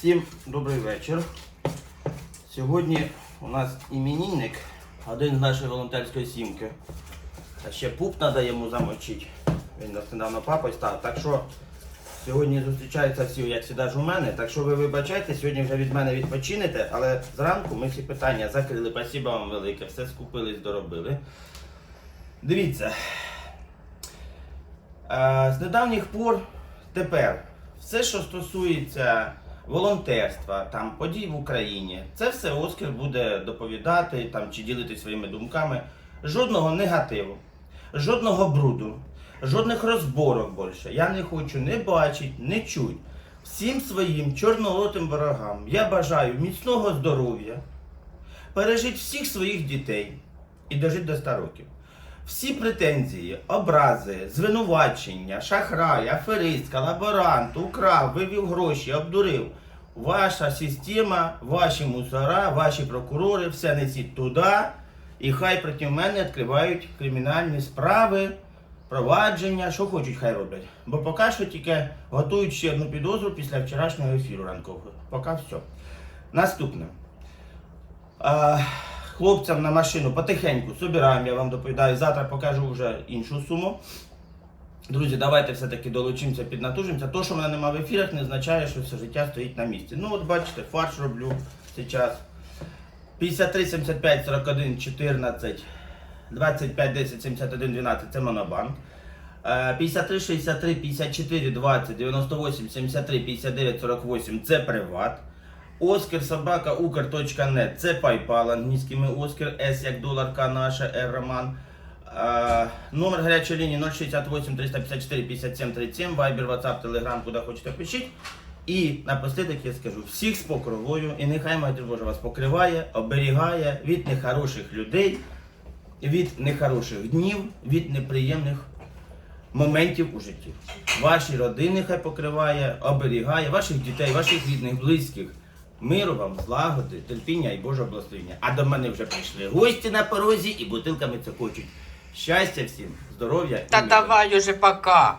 Всім добрий вечір. Сьогодні у нас іменинник, один з нашої волонтерської сімки. А ще пуп треба йому замочити. Він нас недавно папою став. Так що сьогодні зустрічаються всі, як завжди, у мене. Так що ви вибачайте, сьогодні вже від мене відпочинете, але зранку ми всі питання закрили. Спасибо вам велике, все скупились, доробили. Дивіться. Е, З недавніх пор тепер все, що стосується волонтерства, там, подій в Україні, це все Оскар буде доповідати там, чи ділитися своїми думками. Жодного негативу, жодного бруду, жодних розборок більше. Я не хочу не бачити, не чути. Всім своїм чорнолотим ворогам я бажаю міцного здоров'я, пережити всіх своїх дітей і дожити до 100 років. Всі претензії, образи, звинувачення, шахрай, аферист, колаборант, украв, вивів гроші, обдурив. Ваша система, ваші мусора, ваші прокурори, все несіть туди, і хай проти мене відкривають кримінальні справи, провадження, що хочуть, хай роблять. Бо поки що тільки готують ще одну підозру після вчорашнього ефіру ранкового. Поки все. Наступне. А, хлопцям на машину потихеньку собираємо, я вам доповідаю. Завтра покажу вже іншу суму. Друзі, давайте все-таки долучимося, піднатужимося. То, що мене немає в ефірах, не означає, що все життя стоїть на місці. Ну, от бачите, фарш роблю зараз. 53, 75, 41, 14, 25, 10, 71, 12 це монобанк. Е, 53, 63, 54, 20, 98, 73, 59, 48 це приват. Оскар собака Укр.нет це PayPal англійськими Оскар, С як долар, К наша, Р Роман. Е, номер гарячої лінії 068 354 57 37, Viber, WhatsApp, Telegram, куди хочете пишіть. І напослідок я скажу всіх з покровою, і нехай Матір Божа вас покриває, оберігає від нехороших людей, від нехороших днів, від неприємних моментів у житті. Ваші родини хай покриває, оберігає, ваших дітей, ваших рідних, близьких. Миру вам, злагоди, терпіння і Божого благословення. А до мене вже прийшли гості на порозі і бутилками цокочуть. Щастя всім, здоров'я і Та миру. давай уже пока.